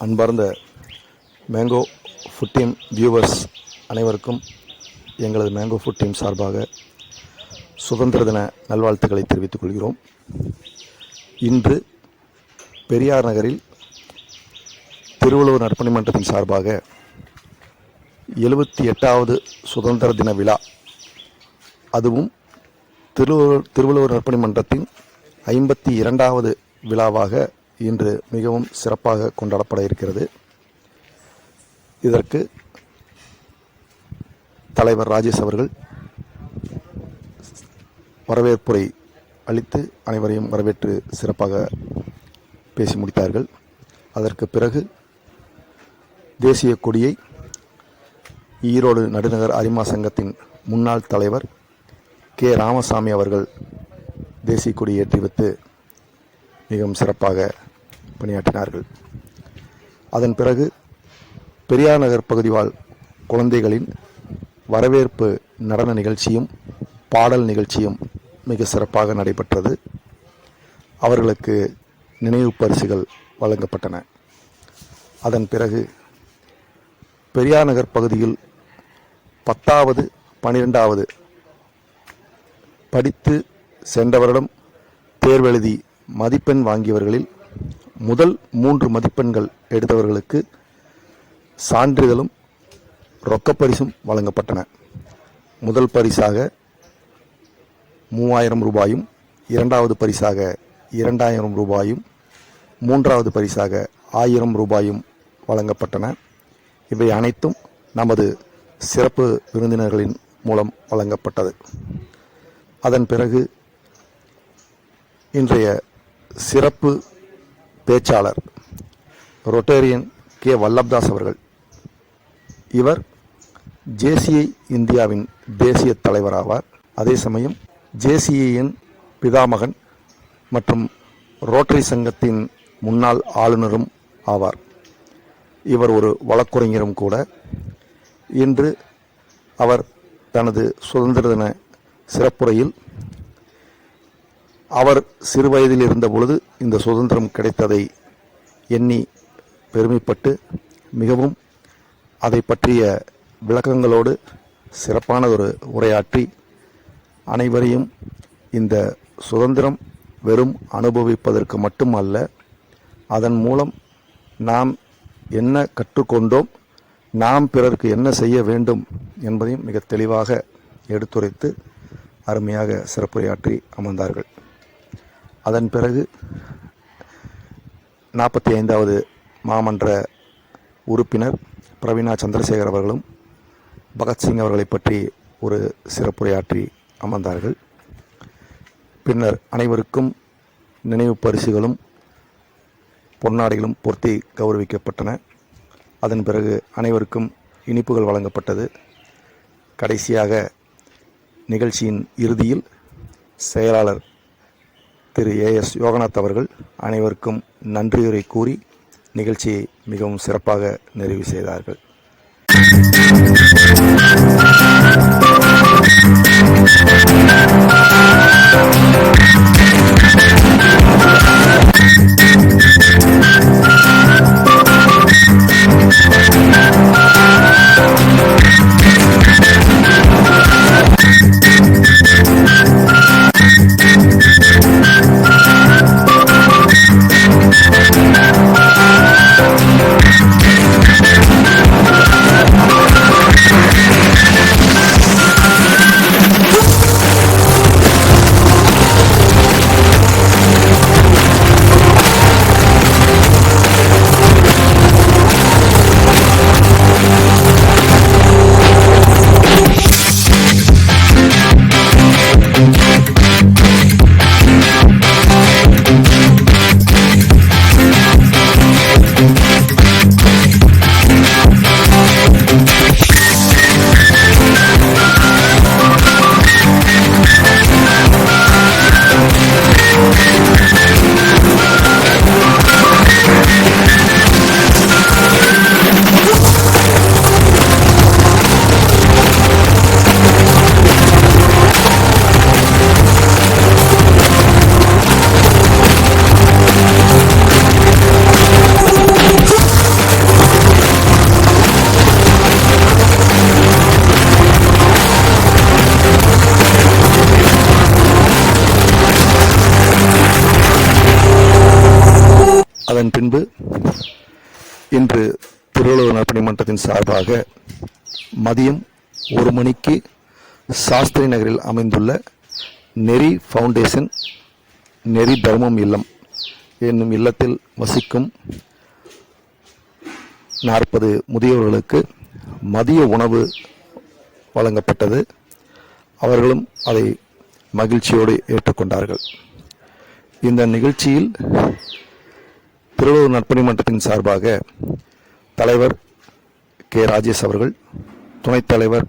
அன்பார்ந்த mango food team viewers அனைவருக்கும் எங்களது மேங்கோ ஃபுட் டீம் சார்பாக சுதந்திர தின நல்வாழ்த்துக்களை தெரிவித்துக் கொள்கிறோம். இன்று பெரியார் நகரில் திருவள்ளுவர் நற்பணி மன்றத்தின் சார்பாக எழுபத்தி எட்டாவது சுதந்திர தின விழா அதுவும் திருவள்ளுவர் திருவள்ளுவர் நற்பணி மன்றத்தின் ஐம்பத்தி இரண்டாவது விழாவாக இன்று மிகவும் சிறப்பாக கொண்டாடப்பட இருக்கிறது. இதற்கு தலைவர் ராஜேஷ் அவர்கள் வரவேற்புரை அளித்து அனைவரையும் வரவேற்று சிறப்பாக பேசி முடித்தார்கள். அதற்கு பிறகு தேசிய கொடியை ஈரோடு நடுநகர் அரிமா சங்கத்தின் முன்னாள் தலைவர் கே. ராமசாமி அவர்கள் தேசிய கொடி ஏற்றி வைத்து மிகவும் சிறப்பாக பணியாற்றினார்கள். அதன் பிறகு பெரியார் நகர் பகுதி வாழ் குழந்தைகளின் வரவேற்பு நடன நிகழ்ச்சியும் பாடல் நிகழ்ச்சியும் மிக சிறப்பாக நடைபெற்றது. அவர்களுக்கு நினைவு பரிசுகள் வழங்கப்பட்டன. அதன் பிறகு பெரியார் நகர் பகுதியில் பத்தாவது பனிரெண்டாவது படித்து சென்ற வருடம் தேர்வெழுதி மதிப்பெண் வாங்கியவர்களில் முதல் மூன்று மதிப்பெண்கள் எடுத்தவர்களுக்கு சான்றிதழும் ரொக்கப்பரிசும் வழங்கப்பட்டன. முதல் பரிசாக மூவாயிரம் ரூபாயும் இரண்டாவது பரிசாக இரண்டாயிரம் ரூபாயும் மூன்றாவது பரிசாக ஆயிரம் ரூபாயும் வழங்கப்பட்டன. இவை அனைத்தும் நமது சிறப்பு விருந்தினர்களின் மூலம் வழங்கப்பட்டது. அதன் பிறகு இன்றைய சிறப்பு பேச்சாளர் ரொட்டேரியன் கே. வல்லப்தாஸ் அவர்கள். இவர் ஜேசிஐ இந்தியாவின் தேசிய தலைவராவார். அதே சமயம் ஜேசிஐயின் பிதாமகன் மற்றும் ரோட்டரி சங்கத்தின் முன்னாள் ஆளுநரும் ஆவார். இவர் ஒரு வழக்குரைஞரும் கூட. இன்று அவர் தனது சுதந்திர தின சிறப்புரையில் அவர் சிறு வயதில் இருந்த பொழுது இந்த சுதந்திரம் கிடைத்ததை எண்ணி பெருமைப்பட்டு மிகவும் அதை பற்றிய விளக்கங்களோடு சிறப்பான ஒரு உரையாற்றி அனைவரையும் இந்த சுதந்திரம் வெறும் அனுபவிப்பதற்கு மட்டுமல்ல அதன் மூலம் நாம் என்ன கற்றுக்கொண்டோம் நாம் பிறருக்கு என்ன செய்ய வேண்டும் என்பதையும் மிக தெளிவாக எடுத்துரைத்து அருமையாக சிறப்புரையாற்றி அமர்ந்தார்கள். அதன் பிறகு நாற்பத்தி ஐந்தாவது மாமன்ற உறுப்பினர் பிரவீனா சந்திரசேகர் அவர்களும் பகத்சிங் அவர்களை பற்றி ஒரு சிறப்புரையாற்றி அமர்ந்தார்கள். பின்னர் அனைவருக்கும் நினைவு பரிசுகளும் பொன்னாடைகளும் பொருத்தி கௌரவிக்கப்பட்டன. அதன் பிறகு அனைவருக்கும் இனிப்புகள் வழங்கப்பட்டது. கடைசியாக நிகழ்ச்சியின் இறுதியில் செயலாளர் திரு ஏ எஸ் யோகநாத் அவர்கள் அனைவருக்கும் நன்றியுரை கூறி நிகழ்ச்சியை மிகவும் சிறப்பாக நிறைவு செய்தார்கள் அதன் பின்பு இன்று திருவள்ளுவர் நற்பணி மன்றத்தின் சார்பாக மதியம் ஒரு மணிக்கு சாஸ்திரி நகரில் அமைந்துள்ள நெறி ஃபவுண்டேஷன் நெறி தர்மம் இல்லம் என்னும் இல்லத்தில் வசிக்கும் நாற்பது முதியவர்களுக்கு மதிய உணவு வழங்கப்பட்டது. அவர்களும் அதை மகிழ்ச்சியோடு ஏற்றுக்கொண்டார்கள். இந்த நிகழ்ச்சியில் திருவள்ளூர் நற்பணி மன்றத்தின் சார்பாக தலைவர் கே. ராஜேஷ் அவர்கள் துணைத் தலைவர்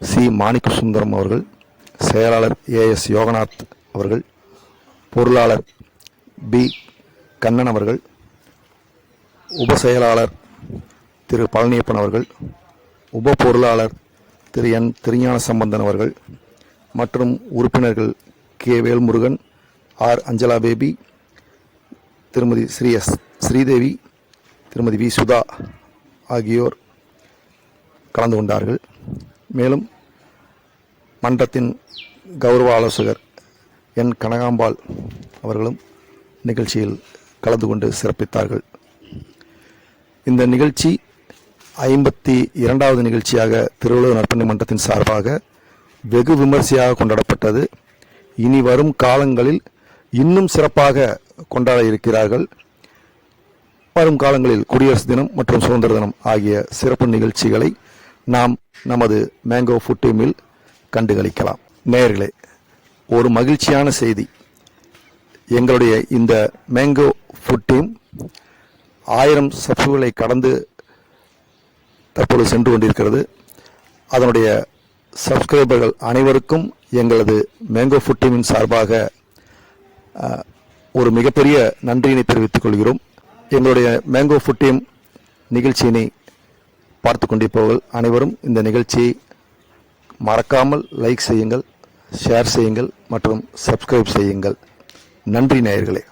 சி. மாணிக்க சுந்தரம் அவர்கள் செயலாளர் ஏ. எஸ். யோகநாத் அவர்கள் பொருளாளர் பி. கண்ணன் அவர்கள் உப செயலாளர் திரு. பழனியப்பன் அவர்கள் உப பொருளாளர் திரு. என். திருஞான சம்பந்தன் அவர்கள் மற்றும் உறுப்பினர்கள் K. Velmurugan R. Anjala Baby திருமதி ஸ்ரீ எஸ் ஸ்ரீதேவி திருமதி வி. சுதா ஆகியோர் கலந்து கொண்டார்கள். மேலும் மன்றத்தின் கௌரவ ஆலோசகர் என். கனகாம்பாள் அவர்களும் நிகழ்ச்சியில் கலந்து கொண்டு சிறப்பித்தார்கள். இந்த நிகழ்ச்சி ஐம்பத்தி இரண்டாவது நிகழ்ச்சியாக திருவள்ளுவர் நற்பணி மன்றத்தின் சார்பாக வெகு விமர்சையாக கொண்டாடப்பட்டது. இனி வரும் காலங்களில் இன்னும் சிறப்பாக கொண்டாட இருக்கிறார்கள். வரும் காலங்களில் குடியரசு தினம் மற்றும் சுதந்திர தினம் ஆகிய சிறப்பு நிகழ்ச்சிகளை நாம் நமது மேங்கோ ஃபுட் டீமில் கண்டுகளிக்கலாம். நேயர்களே ஒரு மகிழ்ச்சியான செய்தி. எங்களுடைய இந்த மேங்கோ ஃபுட் டீம் ஆயிரம் சப்ஸ்களை கடந்து தற்போது சென்று கொண்டிருக்கிறது. அதனுடைய சப்ஸ்கிரைபர்கள் அனைவருக்கும் எங்களது மேங்கோ ஃபுட் டீமின் சார்பாக ஒரு மிகப்பெரிய நன்றியினை தெரிவித்துக் கொள்கிறோம். எங்களுடைய மேங்கோ ஃபுட் டீம் நிகழ்ச்சியினை பார்த்து கொண்டிருப்பவர்கள் அனைவரும் இந்த நிகழ்ச்சியை மறக்காமல் லைக் செய்யுங்கள் ஷேர் செய்யுங்கள் மற்றும் சப்ஸ்கிரைப் செய்யுங்கள். நன்றி நேயர்களே.